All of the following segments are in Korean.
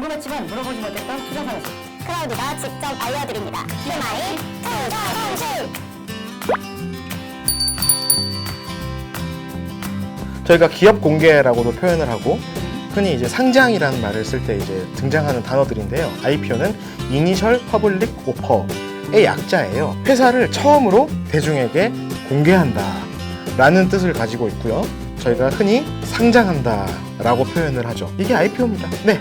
궁금했지만 물어보지 못했던 투자 사무소. 크라우드가 직접 알려드립니다. 스마일 투자 공식! 저희가 기업 공개라고도 표현을 하고 흔히 이제 상장이라는 말을 쓸 때 이제 등장하는 단어들인데요. IPO는 Initial Public Offer의 약자예요. 회사를 처음으로 대중에게 공개한다라는 뜻을 가지고 있고요. 저희가 흔히 상장한다라고 표현을 하죠. 이게 IPO입니다. 네.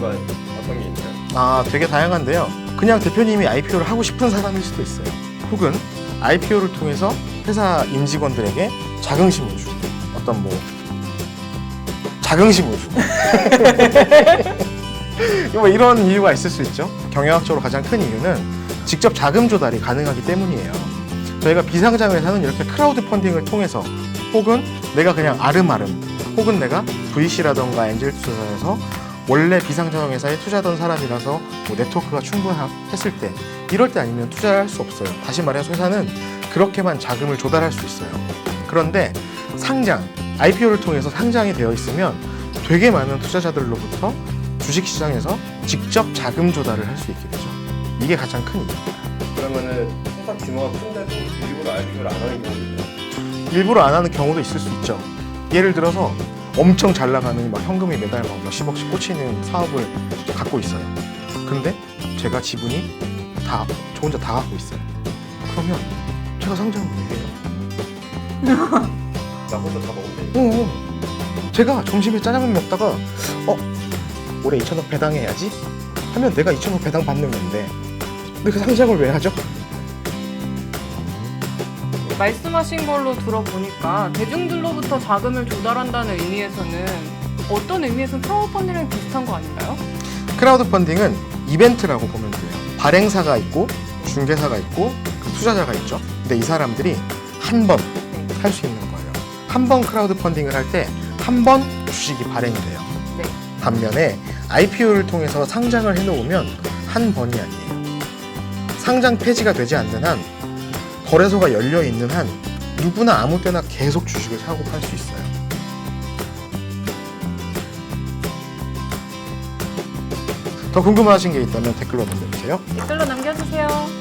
이유가 어떤 게 있나요? 아, 되게 다양한데요. 그냥 대표님이 IPO를 하고 싶은 사람일 수도 있어요. 혹은 IPO를 통해서 회사 임직원들에게 자긍심을 주고 어떤 뭐 자긍심을 주고 뭐 이런 이유가 있을 수 있죠. 경영학적으로 가장 큰 이유는 직접 자금 조달이 가능하기 때문이에요. 저희가 비상장 회사는 이렇게 크라우드 펀딩을 통해서 혹은 내가 그냥 아름아름 혹은 내가 VC라던가 엔젤 투자에서 원래 비상장 회사에 투자하던 사람이라서 뭐 네트워크가 충분했을 때 이럴 때 아니면 투자를 할 수 없어요. 다시 말해서 회사는 그렇게만 자금을 조달할 수 있어요. 그런데 상장, IPO를 통해서 상장이 되어 있으면 되게 많은 투자자들로부터 주식시장에서 직접 자금 조달을 할 수 있게 되죠. 이게 가장 큰 이유입니다. 그러면은 회사 규모가 큰데도 일부러 IPO를 안 하는 경우도 있나요? 일부러 안 하는 경우도 있을 수 있죠. 예를 들어서 엄청 잘 나가는 막 현금이 매달 막 몇십억씩 꽂히는 사업을 갖고 있어요. 근데 제가 지분이 다 저 혼자 다 갖고 있어요. 그러면 제가 상장을 왜 해요? 나 혼자 다 먹으면 되니까. 어, 어. 제가 점심에 짜장면 먹다가 어 올해 2천억 배당해야지 하면 내가 2천억 배당 받는 건데 근데 그 상장을 왜 하죠? 말씀하신 걸로 들어보니까 대중들로부터 자금을 조달한다는 의미에서는 어떤 의미에서는 크라우드펀딩이랑 비슷한 거 아닌가요? 크라우드 펀딩은 이벤트라고 보면 돼요. 발행사가 있고 중개사가 있고 그 투자자가 있죠. 근데 이 사람들이 한 번 할 수 있는 거예요. 한 번 크라우드 펀딩을 할 때 한 번 주식이 발행이 돼요. 네. 반면에 IPO를 통해서 상장을 해놓으면 한 번이 아니에요. 상장 폐지가 되지 않는 한 거래소가 열려 있는 한 누구나 아무 때나 계속 주식을 사고 팔 수 있어요. 더 궁금하신 게 있다면 댓글로 남겨주세요. 댓글로 남겨주세요.